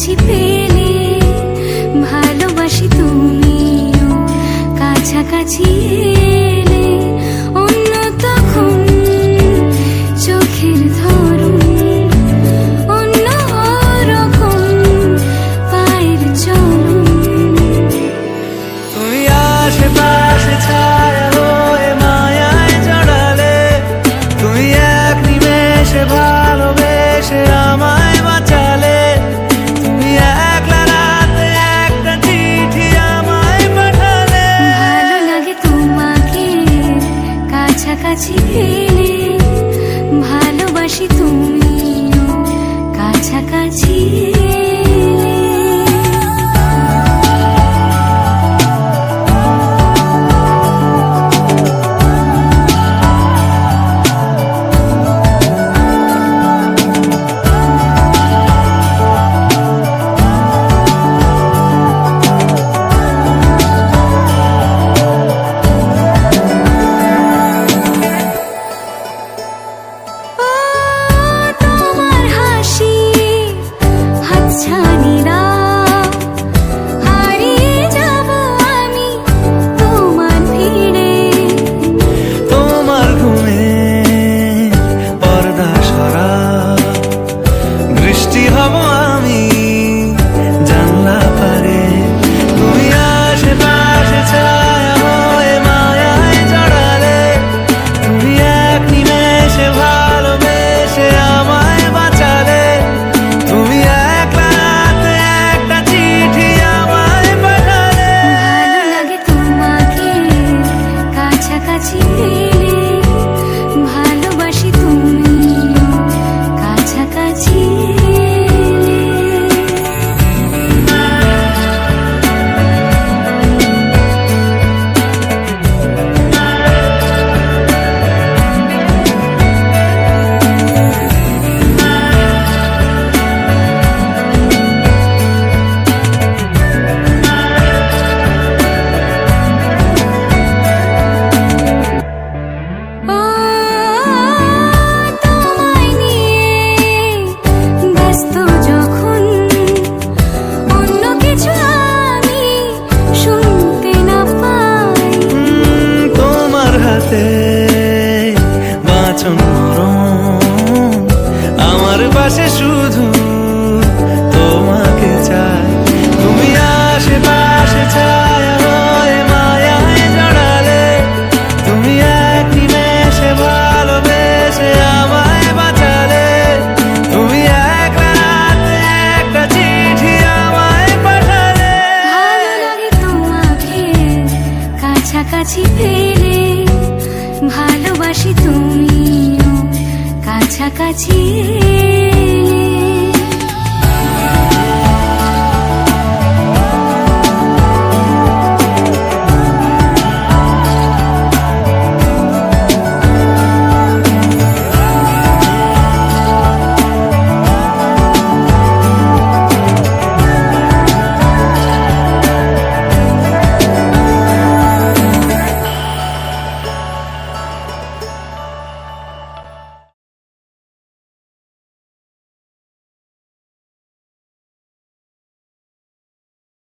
বুঝি পেলে ভালোবাসি তুমিও কাছাকাছি কাছে এলে ভালোবাসি তুমি। কাছাকাছি Thank you. আমার পাশে শুধু তোমাকে চাই। তুমি আশেপাশে ছায়া হয়ে মায়ায় জড়ালে। তুমি এক নিমেষে ভালোবেসে আমায় বাঁচালে। তুমি এক রাতে একটা চিঠি আমায় পাঠালে। ভালো তোমাকে, কাছাকাছি পেয়ে কাছাকাছি